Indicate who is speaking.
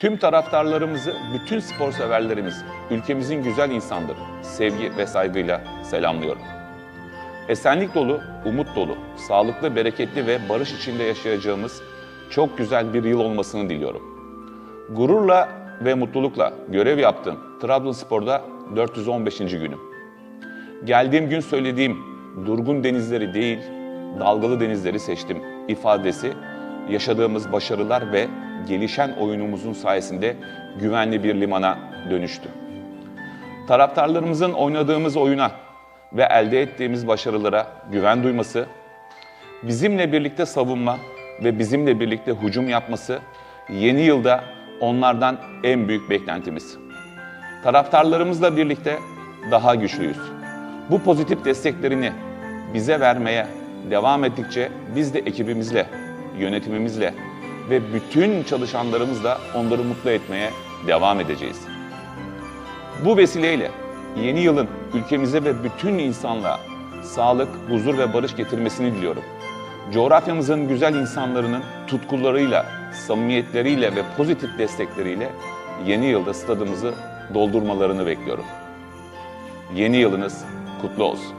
Speaker 1: Tüm taraftarlarımızı, bütün spor severlerimizi, ülkemizin güzel insanları sevgi ve saygıyla selamlıyorum. Esenlik dolu, umut dolu, sağlıklı, bereketli ve barış içinde yaşayacağımız çok güzel bir yıl olmasını diliyorum. Gururla ve mutlulukla görev yaptığım Trabzonspor'da 415. günüm. Geldiğim gün söylediğim durgun denizleri değil, dalgalı denizleri seçtim ifadesi yaşadığımız başarılar ve gelişen oyunumuzun sayesinde güvenli bir limana dönüştü. Taraftarlarımızın oynadığımız oyuna ve elde ettiğimiz başarılara güven duyması, bizimle birlikte savunma ve bizimle birlikte hücum yapması yeni yılda onlardan en büyük beklentimiz. Taraftarlarımızla birlikte daha güçlüyüz. Bu pozitif desteklerini bize vermeye devam ettikçe biz de ekibimizle, yönetimimizle ve bütün çalışanlarımızla onları mutlu etmeye devam edeceğiz. Bu vesileyle yeni yılın ülkemize ve bütün insanlığa sağlık, huzur ve barış getirmesini diliyorum. Coğrafyamızın güzel insanlarının tutkularıyla, samimiyetleriyle ve pozitif destekleriyle yeni yılda stadımızı doldurmalarını bekliyorum. Yeni yılınız kutlu olsun.